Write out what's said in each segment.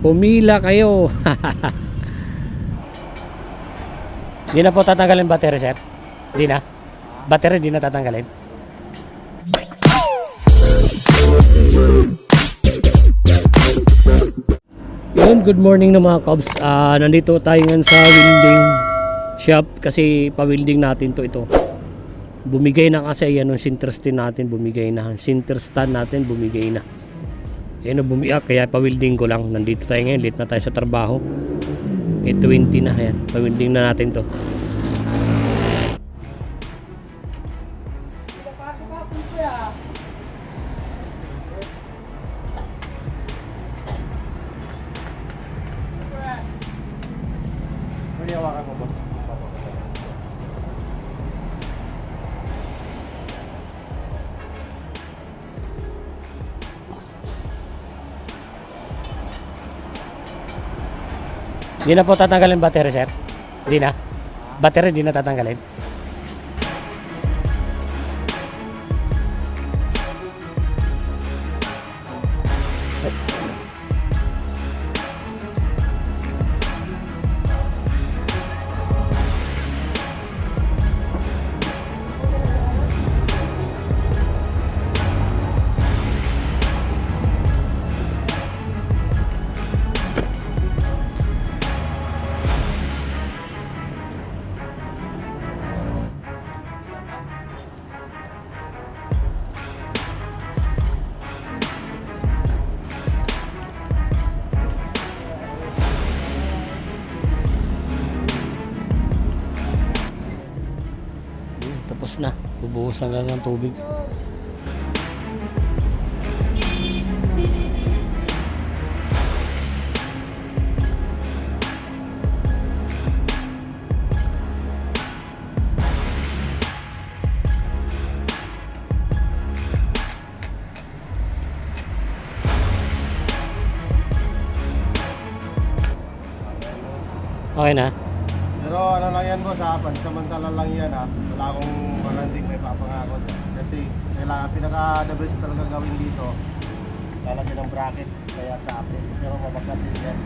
Pumila kayo. Di na po tatanggalin battery, sir? Di na? Battery di na tatanggalin? Yun, good morning no mga Cubs. Ah, nandito tayo ngayon sa welding shop kasi pa-welding natin to ito. Bumigay na kasi yan yung center stand natin, bumigay na. Center stand natin, bumigay na. Yan o bumiyak, kaya pa-welding ko lang. Nandito tayo ngayon, late na tayo sa trabaho. 8.20 na, yan. Pa-welding na natin to. Di na po tatanggalin battery, sir? Di na? Battery di na tatanggalin? Tapos na. Bubuhusan lang ng tubig. Okay na? Pansamantala lang yan ha. Wala akong malanding may papangako dyan. Kasi kailangan pinaka the best talaga gawin dito. Lalagyan ng bracket kaya sa akin. Pero mabagkasin yan.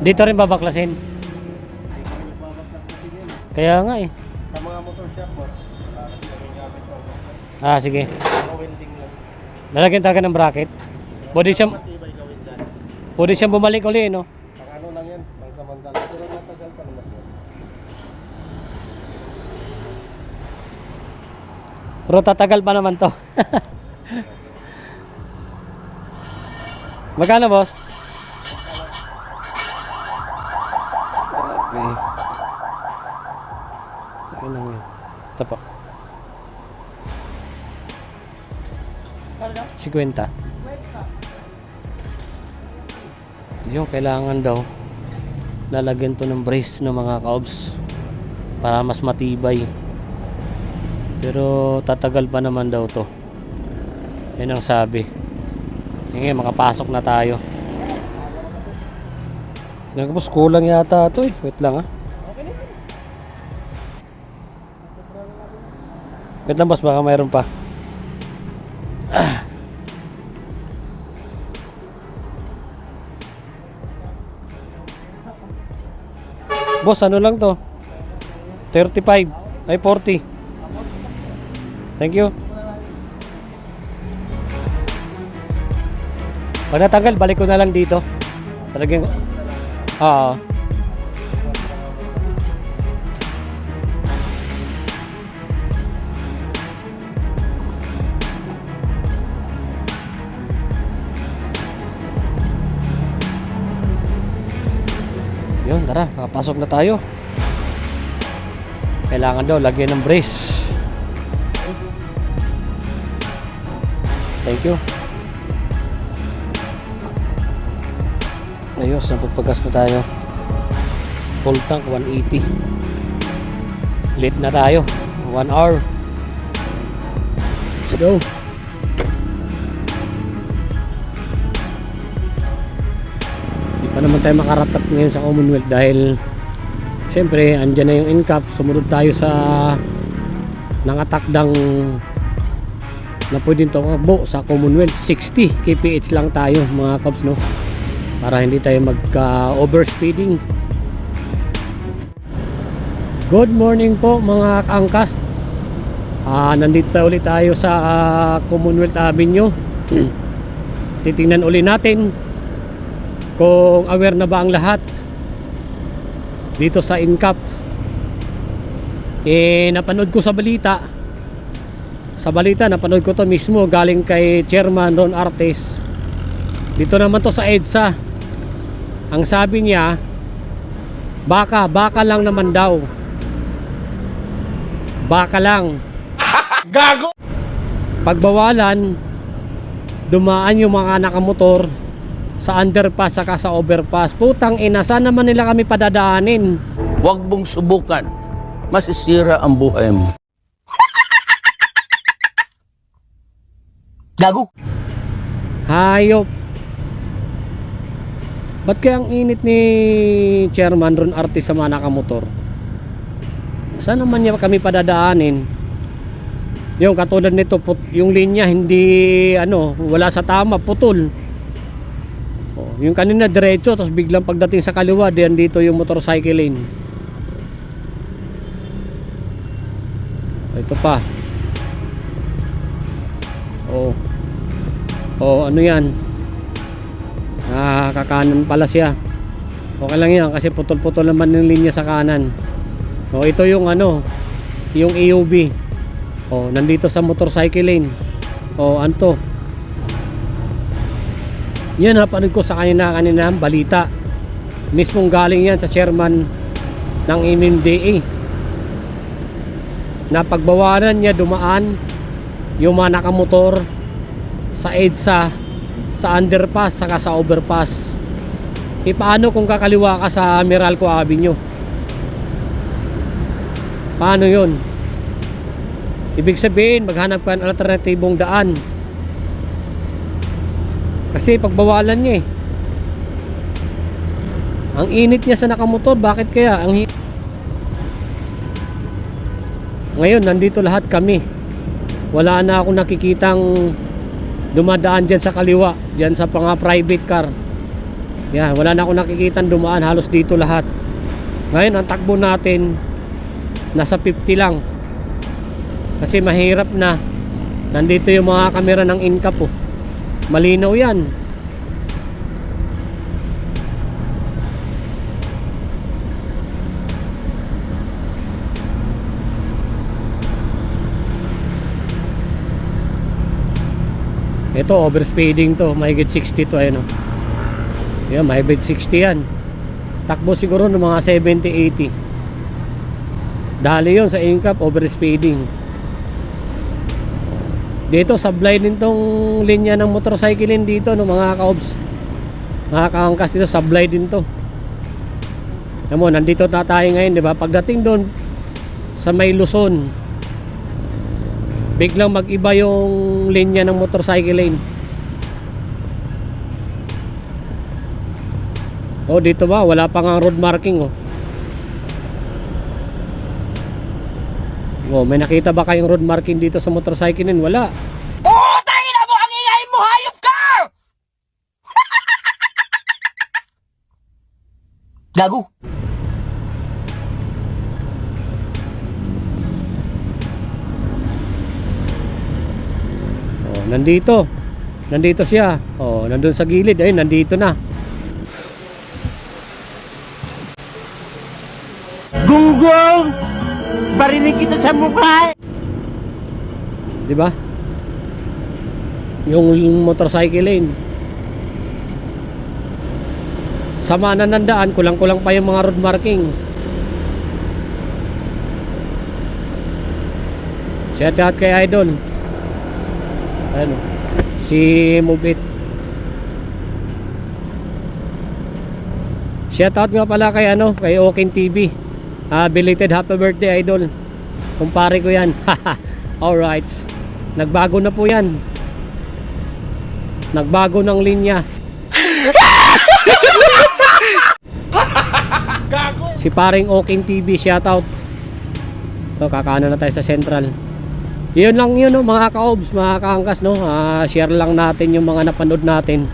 Dito rin babaklasin. Hindi ko rin babagkas kasi yan. Kaya nga eh. Sa mga motor shop boss, bakit yung gamit ko? Ah, sige. Lalagyan talaga ng bracket. Pwede siyang, pwede siyang bumalik uli, no? Pang ano lang yan, pang samantala. Pero matagal pa naman yan. Pero tatagal pa naman to. Magkano, boss? Okay. Ito lang yun. Ito po. 50. Yung kailangan daw lalagyan to ng brace ng mga kaobs para mas matibay. Pero tatagal pa naman daw to. Yan ang sabi. Ngayon makapasok na tayo. Nagpapos kulang yata to eh. Wait lang ah. Wait lang boss, baka mayroon pa. Boss, ano lang to? 35. Ay, 40. Thank you. Pag natanggal, balik ko na lang dito. Talagang... Oo. Yun, tara, makapasok na tayo. Kailangan daw lagyan ng brace. Thank you. Ayos, napagpagas na tayo. Full tank, 180. Late na tayo. 1 hour. Let's go. Hindi pa naman tayo makaratat ngayon sa Commonwealth dahil siyempre andyan na yung NCAP sumunod tayo sa nangatakdang na pwedeng tumakbo sa Commonwealth. 60 kph lang tayo mga Cubs no? Para hindi tayo magka overspeeding good morning po mga kaangkas Ah, nandito tayo ulit tayo sa ah, Commonwealth Avenue. Titingnan uli natin kung aware na ba ang lahat dito sa Incap. Eh napanood ko sa balita sa balita napanood ko to mismo galing kay Chairman Ron Artes dito naman to sa EDSA ang sabi niya baka baka lang naman daw baka lang Gago! pagbawalan dumaan yung mga nakamotor sa underpass saka sa overpass putang ina saan naman nila kami padadaanin Huwag mong subukan. Masisira ang buhay mo. Gago. hayop. Ba't kaya ang init ni Chairman Ron Artis sa mga nakamotor? Saan naman niya kami padadaanin? Yung katulad nito put, yung linya hindi ano wala sa tama putol. Oh, yung kanina diretso tapos biglang pagdating sa kaliwa diyan dito yung motorcycle lane ito pa. Oh oh ano yan? Ah kakanan pala siya. Okay lang yan kasi putol putol naman yung linya sa kanan. Oh ito yung ano yung EUV oh nandito sa motorcycle lane oh anto. Yan napanood ko sa kanina kanina balita. Mismong galing yan sa chairman ng MMDA na pagbawalan niya dumaan yung mga nakamotor sa EDSA sa underpass saka sa overpass. E paano kung kakaliwa ka sa Meralco Avenue? Paano yun? Ibig sabihin maghanap ka ng alternatibong daan. Kasi pagbawalan niya eh. Ang init niya sa nakamotor bakit kaya? Ang ngayon nandito lahat kami. Wala na akong nakikitang dumadaan dyan sa kaliwa dyan sa mga private car. Yeah, wala na akong nakikitang dumaan halos dito lahat. Ngayon ang takbo natin nasa 50 lang. Kasi mahirap na. Nandito yung mga kamera ng incap oh. malinaw yan ito overspeeding to. Mahigit 60 to ayun oh. yan mahigit 60 yan. Takbo siguro ng mga 70-80 dali yun sa incap overspeeding. Dito sablay din tong linya ng motorcycle dito no mga kaobs mga kaangkas dito sablay din to. Alam mo, nandito na tayo ngayon, di ba? Pagdating doon sa may Luzon, biglang mag-iba yung linya ng motorcycle lane. Oh, dito ba? Wala pa nga road marking, oh. Oh, may nakita ba kayong road marking dito sa motorcycle lane? Wala. Na mo! Ang ingay mo! Hayop ka! Gago. Nandito. Nandito siya. Oh, nandun sa gilid. Ayun, nandito na. Gunggong! Barinig kita sa mukha! Di ba? Yung, motorcycle lane. Sama na ng daan, kulang-kulang pa yung mga road marking. Shout out kay Idol. Ano? Si Move It. Shout out nga pala kay ano, kay Okin TV. Ah, belated happy birthday Idol. Kumpare ko 'yan. Alright. Nagbago na po 'yan. Nagbago ng linya. Si paring Okin TV, shout out. To kakano na tayo sa Central. Yun lang yun no, mga ka-obs, mga kaangkas no. Ah, share lang natin yung mga napanood natin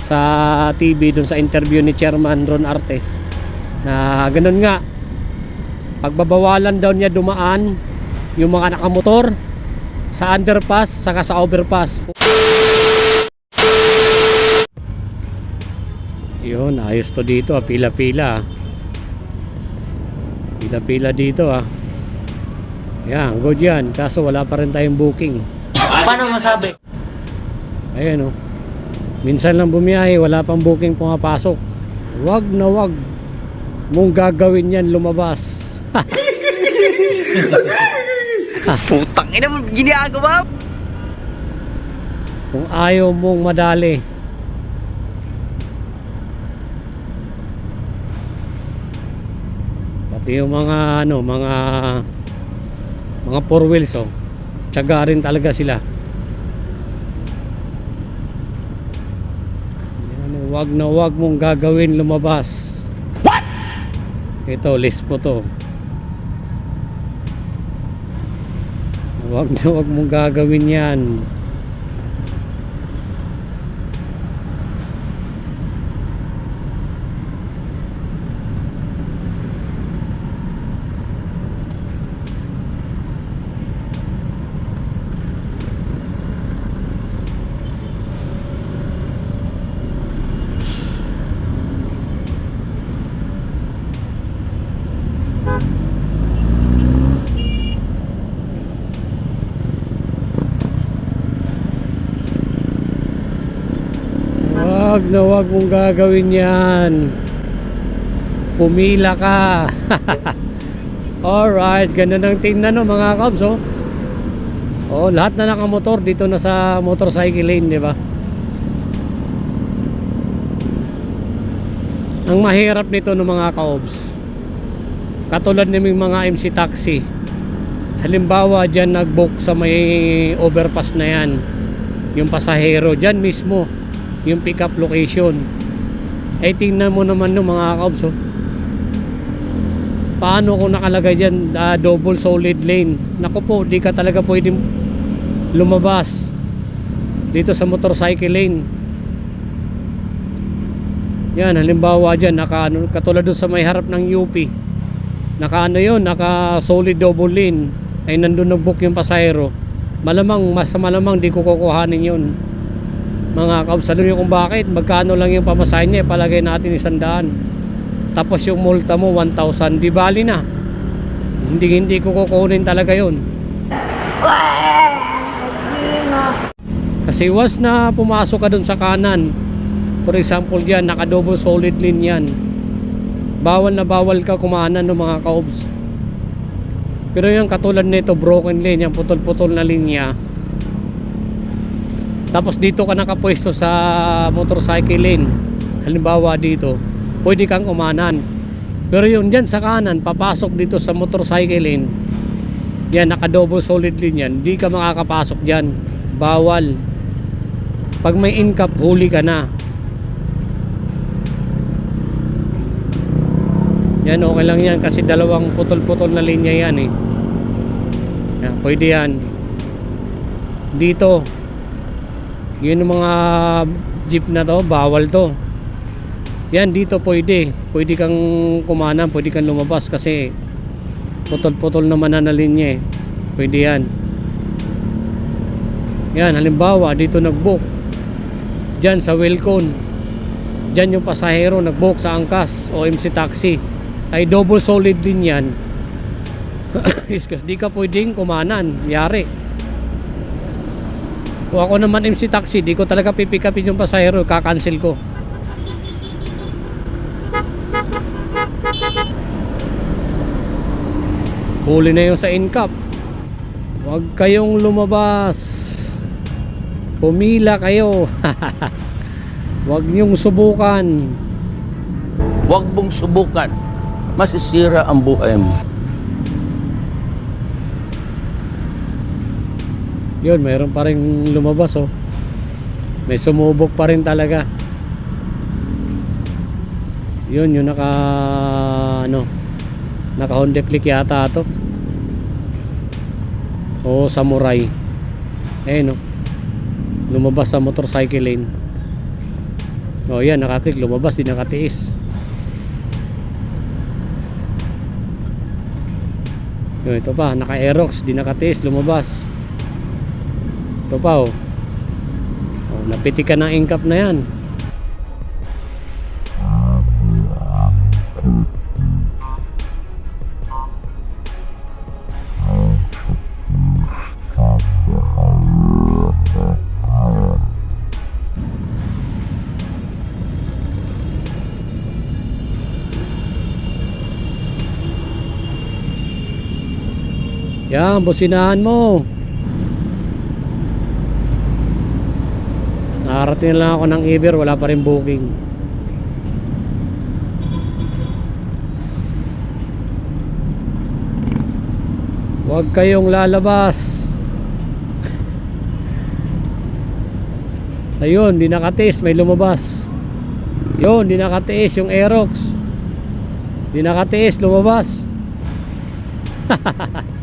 sa TV dun sa interview ni Chairman Ron Artes na ganun nga pagbabawalan daw niya dumaan yung mga nakamotor sa underpass saka sa overpass yun ayos to dito ah, pila-pila ah. pila-pila dito ah yan good yan kaso wala pa rin tayong booking Paano masabi? Ayan o. Minsan lang bumiyahe, wala pang booking pumapasok. Wag na wag mong gagawin yan lumabas. Putang ina mo ginagawa. Kung ayaw mong madali. Pati yung mga ano, mga mga four wheels oh. Tiyaga rin talaga sila. Yan, oh, wag na wag mong gagawin lumabas. What? Ito, list po to. Wag na wag mong gagawin yan. Wag na wag mong gagawin yan. Pumila ka. Alright, ganun ang tingnan no mga kabs oh. Oh, lahat na nakamotor dito na sa motorcycle lane, di ba? Ang mahirap nito ng mga kaobs. Katulad ng mga MC taxi. Halimbawa, dyan nag-book sa may overpass na yan. Yung pasahero, dyan mismo yung pick up location eh tingnan mo naman no mga kaobs oh. paano kung nakalagay dyan ah, double solid lane naku po di ka talaga pwedeng lumabas dito sa motorcycle lane yan halimbawa dyan naka, katulad dun sa may harap ng UP naka ano yun naka solid double lane. Ay nandun nag-book yung pasahero. Malamang mas malamang di ko kukuhanin yun. Mga kabs alam nyo kung bakit? Magkano lang yung pamasahe niya? Palagay natin isandaan tapos yung multa mo 1,000 di bali na. Hindi hindi ko kukunin talaga yun. Kasi once na pumasok ka dun sa kanan for example dyan naka double solid lane yan bawal na bawal ka kumanan ng mga kaobs pero yung katulad nito broken lane yung putol-putol na linya. Tapos dito ka nakapwesto sa motorcycle lane. Halimbawa dito pwede kang umanan. Pero yun dyan sa kanan papasok dito sa motorcycle lane. Yan naka double solid lane yan. Di ka makakapasok dyan. Bawal. Pag may incap huli ka na yan okay lang yan kasi dalawang putol-putol na linya yan eh. Yan, pwede yan. Dito yun mga jeep na to bawal to. Yan dito pwede. Pwede kang kumanan pwede kang lumabas kasi putol putol naman na linya eh. Pwede yan. Yan halimbawa dito nag book dyan sa Wilcon. Dyan yung pasahero nag book sa Angkas o MC Taxi ay double solid din yan is kasi di ka pwedeng kumanan yari kung ako naman MC Taxi, di ko talaga pipick upin yung pasahero, kakancel ko. Huli na yung sa incap. Huwag kayong lumabas. Pumila kayo. Huwag niyong subukan. Huwag mong subukan. Masisira ang buhay mo. Yun, mayroon pa rin lumabas oh. May sumubok pa rin talaga. Yun, yung naka ano, naka Honda Click yata to. O Samurai. Eh no. Lumabas sa motorcycle lane. O yan, nakaklik, lumabas, di nakatiis. Yo, ito pa, naka-aerox, di nakatiis, lumabas. Ito pa oh. oh napitikan ng ingkap na yan. Yan, businahan mo. Nakarating lang ako ng Iber, wala pa rin booking. Huwag kayong lalabas. Ayun, di nakatiis, may lumabas. Yun, di nakatiis yung Aerox. Di nakatiis, lumabas.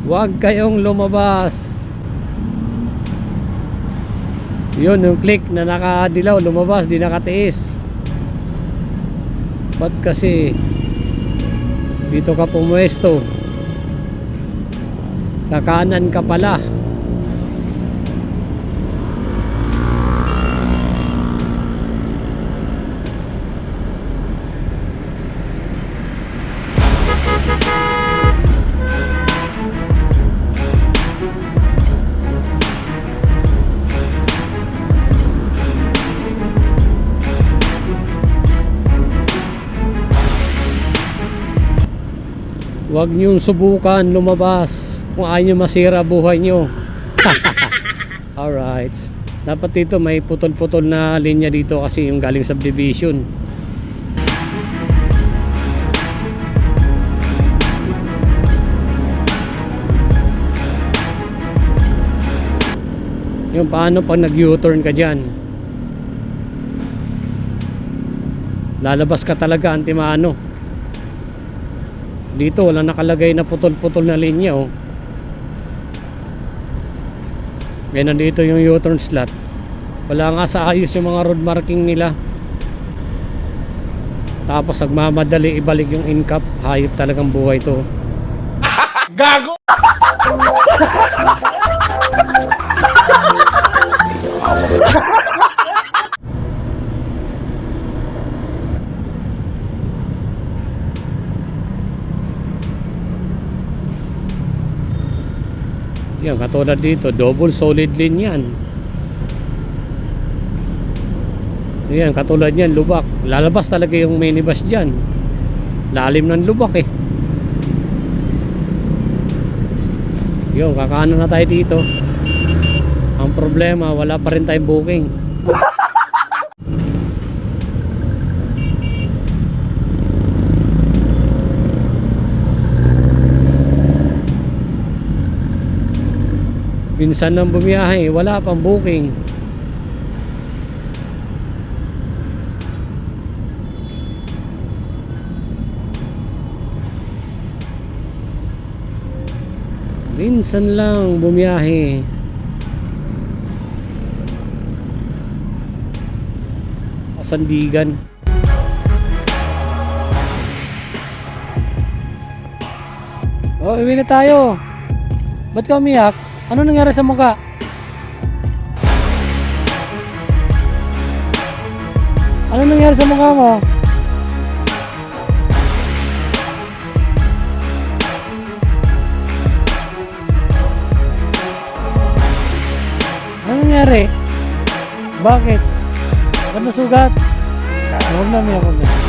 Huwag kayong lumabas. Yun, yung click na nakadilaw, lumabas, di nakatiis. Ba't kasi dito ka pumuesto? Kakanan ka pala. Huwag niyong subukan lumabas kung ayaw niyo masira buhay niyo. Alright. Dapat dito may putol-putol na linya dito kasi yung galing subdivision. Yung paano pag nag-U-turn ka dyan. Lalabas ka talaga antimano. Dito wala nakalagay na putol-putol na linya oh. May nandito yung U-turn slot. Wala nga sa ayos yung mga road marking nila. Tapos nagmamadali ibalik yung in-cap. Hayop talagang buhay to. Yan, katulad dito, double solid line yan. Yan, katulad yan, lubak. Lalabas talaga yung minibus dyan. Lalim ng lubak eh. Yun, kakaano na tayo dito. Ang problema, wala pa rin tayong booking. Minsan nang bumiyahe, wala pang booking. Minsan lang bumiyahe. Pasandigan. Oh, uwi na tayo. Ba't ka umiyak? Ano nangyari sa mukha? Ano nangyari sa mukha mo? Ano nangyari? Bakit? Bakit nasugat? Huwag na umiyak, huwag na.